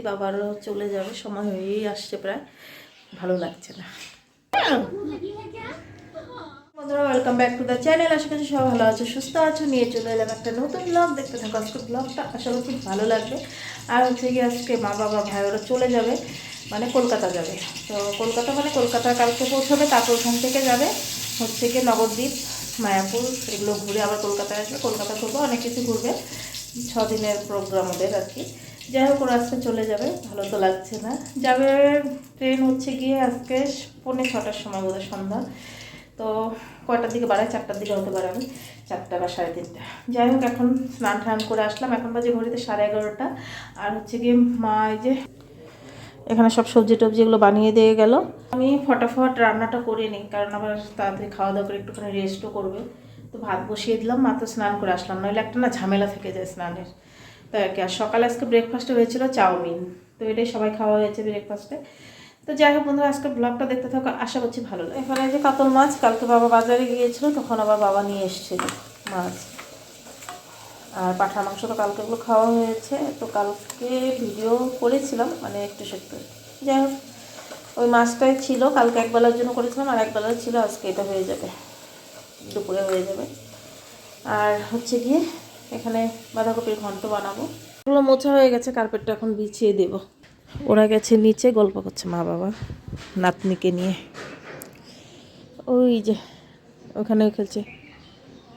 দিই বাবারও চলে যাবে, সময় হয়েই আসছে প্রায়। ভালো লাগছে না। বন্ধুরা welcome back to the channel আশা করছি সবাই ভালো আছো, সুস্থ আছো। নিয়ে চলে এলাম একটা নতুন ব্লগ দেখতে থাকো, আজকে ব্লগটা আসলে খুব ভালো লাগবে। আর হচ্ছে কি আজকে মা বাবা, ভাই ওরা চলে যাবে মানে কলকাতা যাবে। তো কলকাতা মানে কলকাতা, কালকে পৌঁছাবে, তারপর ওখান থেকে যাবে। হচ্ছে কি নবদ্বীপ, মায়াপুর, এগুলো ঘুরে আবার কলকাতায় আসবে। কলকাতা ঘুরবে, অনেক কিছু ঘুরবে। ছদিনের প্রোগ্রাম ওদের আর কি। যাই হোক, ওরা আজকে চলে যাবে। ভালো তো লাগছে না। যাবে ট্রেন হচ্ছে গিয়ে আজকে পৌনে ছটার সময় বোধহয় সন্ধ্যা। তো কয়টার দিকে বাড়ায়? চারটার দিকে হতে পারে আমি চারটা বা সাড়ে তিনটা। যাই হোক, এখন স্নান টান করে আসলাম। এখন বাজে ঘড়িতে সাড়ে এগারোটা। আর হচ্ছে গিয়ে মা এই যে এখানে সব সবজি টবজি এগুলো বানিয়ে দিয়ে গেল। আমি ফটাফট রান্নাটা করে নিই, কারণ আবার তাড়াতাড়ি খাওয়া দাওয়া করে একটুখানি রেস্টও করবে। তো ভাত বসিয়ে দিলাম, মাত্র স্নান করে আসলাম। নইলে একটা না ঝামেলা থেকে যায় স্নানের। তাই আর কি, আর সকালে আজকে ব্রেকফাস্টে হয়েছিল চাউমিন। তো এটাই সবাই খাওয়া হয়েছে ব্রেকফাস্টে তো যাই হোক বন্ধুরা আজকে ব্লগটা দেখতে থাকো, আশা করছি ভালো লাগে এখানে যে কাতল মাছ, কালকে বাবা বাজারে গিয়েছিল, তখন আবার বাবা নিয়ে এসেছিল মাছ। আর পাঠার মাংস তো কালকেগুলো খাওয়া হয়েছে, তো কালকে ভিডিও করেছিলাম মানে একটু একটু যাই হোক, ওই মাছটাই ছিল, কালকে একবেলার জন্য করেছিলাম, আর একবেলার ছিল, আজকে এটা হয়ে যাবে, দুপুরে হয়ে যাবে। আর হচ্ছে গিয়ে এখানে বাঁধাকপির ঘন্ট বানাবো। এগুলো মোছা হয়ে গেছে, কার্পেটটা এখন বিছিয়ে দেব। ওরা গেছে নিচে, গল্প করছে মা বাবা, নাতনিকে নিয়ে। ওই যে ওখানে খেলছে।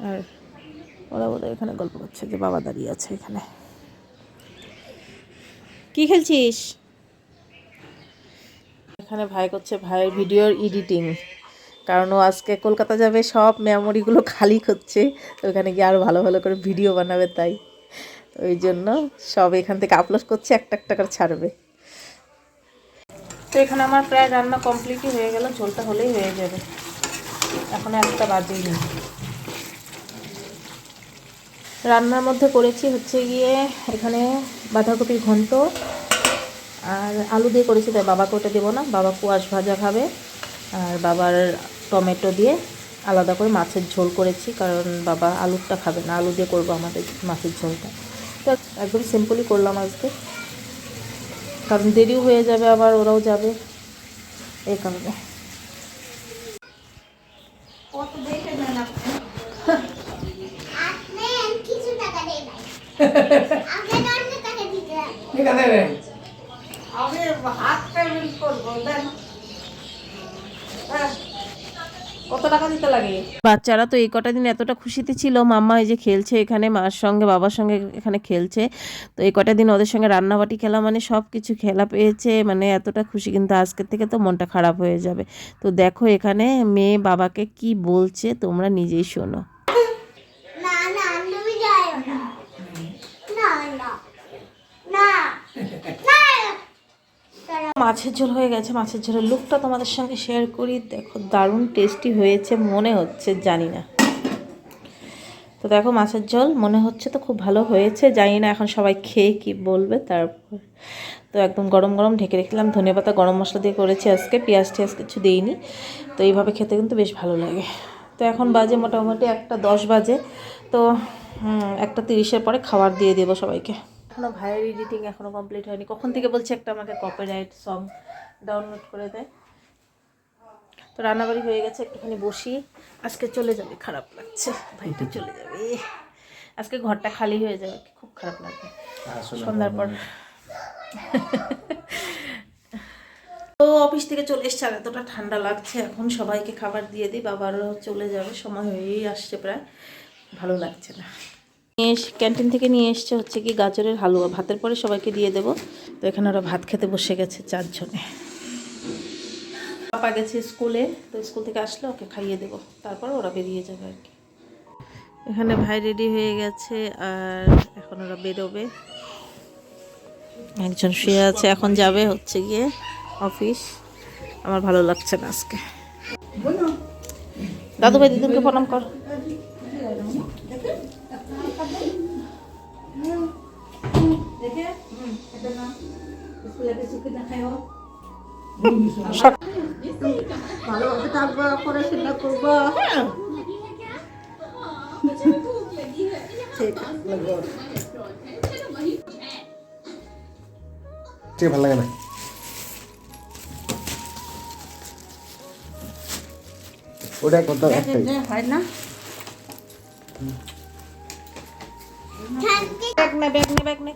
আর ওরা বোধহয় এখানে গল্প করছে যে বাবা দাঁড়িয়ে আছে এখানে। কি খেলছিস? এখানে ভাই করছে ভাইয়ের ভিডিওর এডিটিং কারণ ও আজকে কলকাতা যাবে, সব মেমোরিগুলো খালি তো ওখানে গিয়ে আরও ভালো ভালো করে ভিডিও বানাবে তাই। ওই জন্য সব এখান থেকে আপলোড করছে, একটা একটা করে ছাড়বে। তো এখানে আমার প্রায় রান্না কমপ্লিটই হয়ে গেল, ঝোলটা হলেই হয়ে যাবে। এখন একটা বাজেই নেই। রান্নার মধ্যে করেছি হচ্ছে গিয়ে এখানে বাঁধাকপির ঘন্ট আর আলু দিয়ে করেছি, তাই বাবাকে ওটা দেবো না। বাবা কুয়াশ ভাজা খাবে, আর বাবার টমেটো দিয়ে আলাদা করে মাছের ঝোল করেছি কারণ বাবা আলুরটা খাবে না আলু দিয়ে করব আমাদের মাছের ঝোলটা। তো একদম সিম্পলই করলাম আজকে। কারণ দেরিও হয়ে যাবে আবার ওরাও যাবে এই কারণে। আপনার কিছু টাকা দেয় নাই আপনার অন্য টাকা দিতে হবে। ঠিক আছে রে আমি হাত পেমেন্ট করব দেন টাকা দিতে লাগে? বাচ্চারা তো এই কটা দিন এতটা খুশিতে ছিল। মাম্মা এই যে খেলছে এখানে, মার সঙ্গে, বাবার সঙ্গে এখানে খেলছে। তো এই কটা দিন ওদের সঙ্গে রান্নাবাটি খেলা মানে সব কিছু খেলা পেয়েছে। মানে এতটা খুশি কিন্তু আজকের থেকে তো মনটা খারাপ হয়ে যাবে। তো দেখো এখানে মেয়ে বাবাকে কি বলছে, তোমরা নিজেই শোনো না না তুমি যাও না না না না না মাছের ঝোল হয়ে গেছে, মাছের ঝোলের লুকটা তোমাদের সঙ্গে শেয়ার করি। দেখো দারুণ টেস্টি হয়েছে, মনে হচ্ছে, জানি না। তো দেখো মাছের ঝোল, মনে হচ্ছে তো খুব ভালো হয়েছে, জানি না এখন সবাই খেয়ে কি বলবে তারপর। তো একদম গরম গরম ঢেকে রেখেলাম ধনে পাতা, গরম মশলা দিয়ে করেছি আজকে, পেঁয়াজ টিয়াজ কিছু দিইনি, তো এইভাবে খেতে কিন্তু বেশ ভালো লাগে। তো এখন বাজে মোটামুটি একটা দশ বাজে, তো একটা তিরিশের পরে খাবার দিয়ে দেবো সবাইকে। এখনও ভাইয়ের এডিটিং এখনও কমপ্লিট হয়নি। কখন থেকে বলছে একটা আমাকে কপিরাইট সং ডাউনলোড করে দেয়। তো রান্নাবাড়ি হয়ে গেছে একটুখানি বসি। আজকে চলে যাবে খারাপ লাগছে। ভাইটা চলে যাবে। আজকে ঘরটা খালি হয়ে যাবে খুব খারাপ লাগবে। সন্ধ্যার পর। তো অফিস থেকে চলে এসছে আর এতটা ঠান্ডা লাগছে। এখন সবাইকে খাবার দিয়ে দিই বাবারও চলে যাবে সময় হয়েই আসছে প্রায়। ভালো লাগছে না। নিয়ে এসে ক্যান্টিন থেকে নিয়ে এসছে হচ্ছে কি গাজরের হালুয়া। ভাতের পরে সবাইকে দিয়ে দেবো। তো এখানে ওরা ভাত খেতে বসে গেছে চারজনে। পাপা গেছে স্কুলে, তো স্কুল থেকে আসলে, ওকে খাইয়ে দেবো। তারপর ওরা বেরিয়ে যাবে আর কি। এখানে ভাই রেডি হয়ে গেছে আর এখন ওরা বেরোবে। একজন শুয়ে আছে, এখন যাবে হচ্ছে গিয়ে অফিস। আমার ভালো লাগছে না আজকে। দাদু ভাই দিদুনকে প্রণাম কর। সক- থাকব পড়াশোনা করব। ঠিক। ভালো লাগে না। ওটা কত? হয় না। শান্তি ব্যাগ নে ব্যাগ নে ব্যাগ নে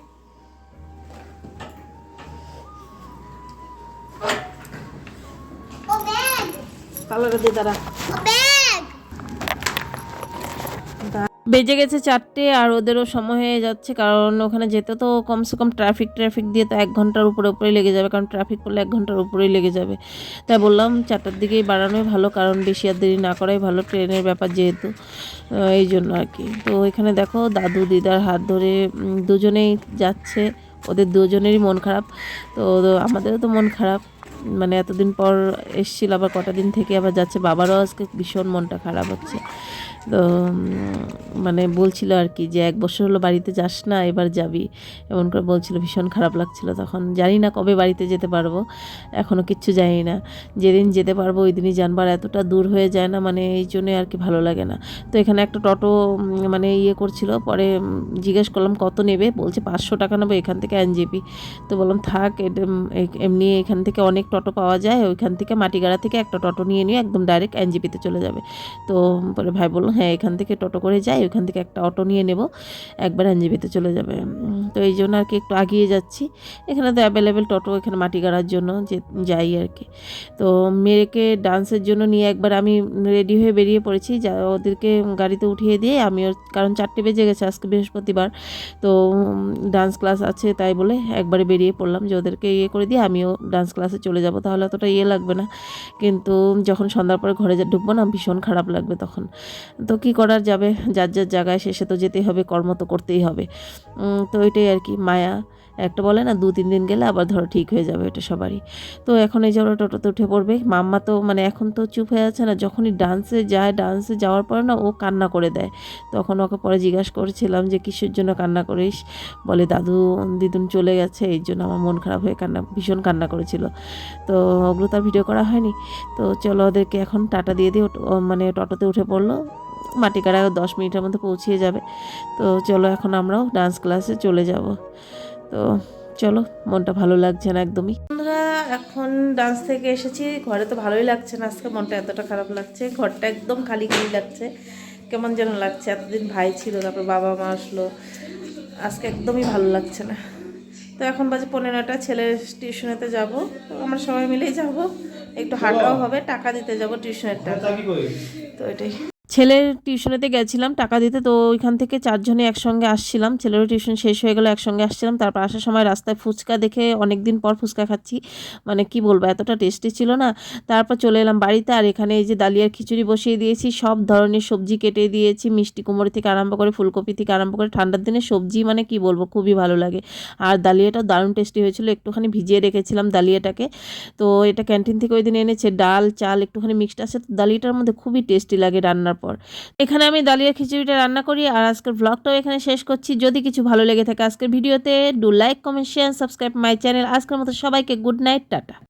ও ব্যাগ কালারে দিয়ে দাঁড়া ও ব্যাগ বেজে গেছে চারটে আর ওদেরও সময় হয়ে যাচ্ছে, কারণ ওখানে যেতে তো কমসে কম ট্রাফিক ট্রাফিক দিয়ে তো এক ঘণ্টার উপরে উপরেই লেগে যাবে, কারণ ট্রাফিক পড়লে এক ঘণ্টার উপরেই লেগে যাবে। তাই বললাম চারটার দিকেই বাড়ানোই ভালো, কারণ বেশি আর দেরি না করাই ভালো ট্রেনের ব্যাপার যেহেতু এই জন্য আর কি। তো এখানে দেখো দাদু, দিদার হাত ধরে দুজনেই যাচ্ছে, ওদের দুজনেরই মন খারাপ, তো আমাদেরও তো মন খারাপ। মানে এতদিন পর এসছিল, আবার কটা দিন থেকে আবার যাচ্ছে। বাবারও আজকে ভীষণ মনটা খারাপ হচ্ছে। তো মানে বলছিল আর কি যে, এক বছর হলো বাড়িতে যাস না, এবার যাবি। এমন করে বলছিল, ভীষণ খারাপ লাগছিল তখন। জানি না কবে বাড়িতে যেতে পারব এখনও কিচ্ছু জানি না। যেদিন যেতে পারব, ওই দিনই জানবার এতটা দূর হয়ে যায় না মানে এই জন্যই আর কি ভালো লাগে না। তো এখানে একটা টোটো মানে ইয়ে করছিল, পরে জিজ্ঞেস করলাম, কত নেবে? বলছে, পাঁচশো টাকা নেব, এখান থেকে এনজেপি। তো বললাম, থাক এমনি এখান থেকে অনেক টোটো পাওয়া যায়, ওইখান থেকে মাটিগাড়া থেকে একটা টোটো নিয়ে নিয়ে একদম ডাইরেক্ট এনজেপিতে চলে যাবে। তো পরে ভাই বলল হ্যাঁ এখান থেকে টোটো করে যাই, ওইখান থেকে একটা অটো নিয়ে নেব, একবার এনজেপিতে চলে যাবে। তো এই জন্য আর কি একটু আগিয়ে যাচ্ছি। এখানে তো অ্যাভেলেবেল টোটো, এখানে মাটিগাড়ার জন্য যে যাই আর কি তো মেয়েকে ডান্সের জন্য নিয়ে একবার আমি রেডি হয়ে বেরিয়ে পড়েছি। যা, ওদেরকে গাড়িতে উঠিয়ে দিয়ে আমিও কারণ চারটে বেজে গেছে আজকে বৃহস্পতিবার। তো ডান্স ক্লাস আছে তাই বলে একবারে বেরিয়ে পড়লাম যে ওদেরকে ইয়ে করে দিয়ে আমিও ডান্স ক্লাসে চলে যাব, তাহলে অতটা ইয়ে লাগবে না। কিন্তু যখন সন্ধ্যার পরে ঘরে ঢুকবো না, ভীষণ খারাপ লাগবে তখন। তো কি করার যাবে? যার যার জায়গায় শেষে তো যেতেই হবে, কর্ম তো করতেই হবে। তো এটাই আর কি, মায়া। একটা বলে না, দু তিন দিন গেলে আবার ধরো ঠিক হয়ে যাবে এটা সবারই। তো এখন এই যে ওরা টোটোতে উঠে পড়বে, মাম্মা তো মানে এখন তো চুপ হয়ে আছে না, যখনই ডান্সে যায়, ডান্সে যাওয়ার পরে না, ও কান্না করে দেয়। তখন ওকে পরে জিজ্ঞাসা করেছিলাম যে, কিসের জন্য কান্না করিস? বলে, দাদু, দিদুন চলে গেছে, এই জন্য আমার মন খারাপ হয়ে কান্না, ভীষণ কান্না করেছিল। তো ওগুলো তার ভিডিও করা হয়নি। তো চলো ওদেরকে এখন টাটা দিয়ে দিয়ে মানে টোটোতে উঠে পড়ল। মাটিকাড়া দশ মিনিটের মধ্যে পৌঁছিয়ে যাবে। তো চলো এখন আমরাও ডান্স ক্লাসে চলে যাব। তো চলো, মনটা ভালো লাগছে না একদমই। বন্ধুরা, এখন ডান্স থেকে এসেছি। ঘরে তো ভালোই লাগছে না আজকে, মনটা এতটা খারাপ লাগছে। ঘরটা একদম খালি খালি লাগছে। কেমন যেন লাগছে, এতদিন ভাই ছিল, তারপর বাবা মা আসলো। আজকে একদমই ভালো লাগছে না। তো এখন বাজে পনেরোটা ছেলের টিউশনেতে যাব। আমরা সবাই মিলেই যাব। একটু হাঁটাও হবে টাকা দিতে যাব টিউশনের টাকা। তো এটাই। ছেলের টিউশনেতে গেছিলাম, টাকা দিতে, তো ওইখান থেকে চারজনে একসঙ্গে আসছিলাম। ছেলেরও টিউশন শেষ হয়ে গেলো, একসঙ্গে আসছিলাম। তারপর আসার সময় রাস্তায় ফুচকা দেখে অনেক দিন পর ফুচকা খাচ্ছি। মানে কি বলব, এতটা টেস্টি ছিল না। তারপর চলে এলাম বাড়িতে, আর এখানে এই যে ডালিয়ার খিচুড়ি বসিয়ে দিয়েছি। সব ধরনের সবজি কেটে দিয়েছি। মিষ্টি কুমড়ো থেকে আরম্ভ করে, ফুলকপি থেকে আরম্ভ করে, ঠান্ডার দিনে সবজি মানে কি বলব, খুবই ভালো লাগে। আর ডালিয়াটাও দারুণ টেস্টি হয়েছিল। একটুখানি ভিজিয়ে রেখেছিলাম ডালিয়াটাকে তো এটা ক্যান্টিন থেকে ওই দিন এনেছে, ডাল, চাল, একটুখানি মিক্সড আছে। তো ডালিয়াটার মধ্যে খুবই টেস্টি লাগে রান্নার পর। এখানে আমি দালিয়া খিচুড়িটা রান্না করি আর আজকের ব্লগটাও এখানে শেষ করছি। যদি কিছু ভালো লেগে থাকে আজকের ভিডিওতে do like comment share subscribe my channel আজকের মতো সবাইকে গুড নাইট টাটা।